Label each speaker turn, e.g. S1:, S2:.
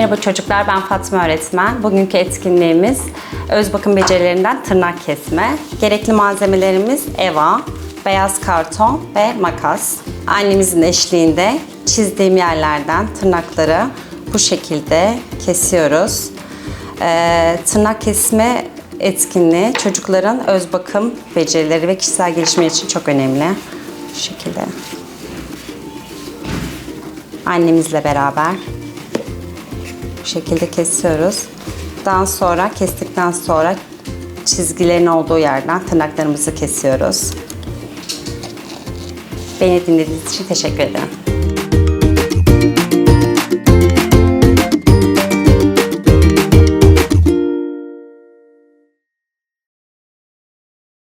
S1: Merhaba çocuklar, ben Fatma öğretmen. Bugünkü etkinliğimiz öz bakım becerilerinden tırnak kesme. Gerekli malzemelerimiz eva, beyaz karton ve makas. Annemizin eşliğinde çizdiğim yerlerden tırnakları bu şekilde kesiyoruz. Ee, tırnak kesme etkinliği çocukların öz bakım becerileri ve kişisel gelişimi için çok önemli. Bu şekilde. Annemizle beraber bu şekilde kesiyoruz. Daha sonra kestikten sonra çizgilerin olduğu yerden tırnaklarımızı kesiyoruz. Beni dinlediğiniz için teşekkür ederim.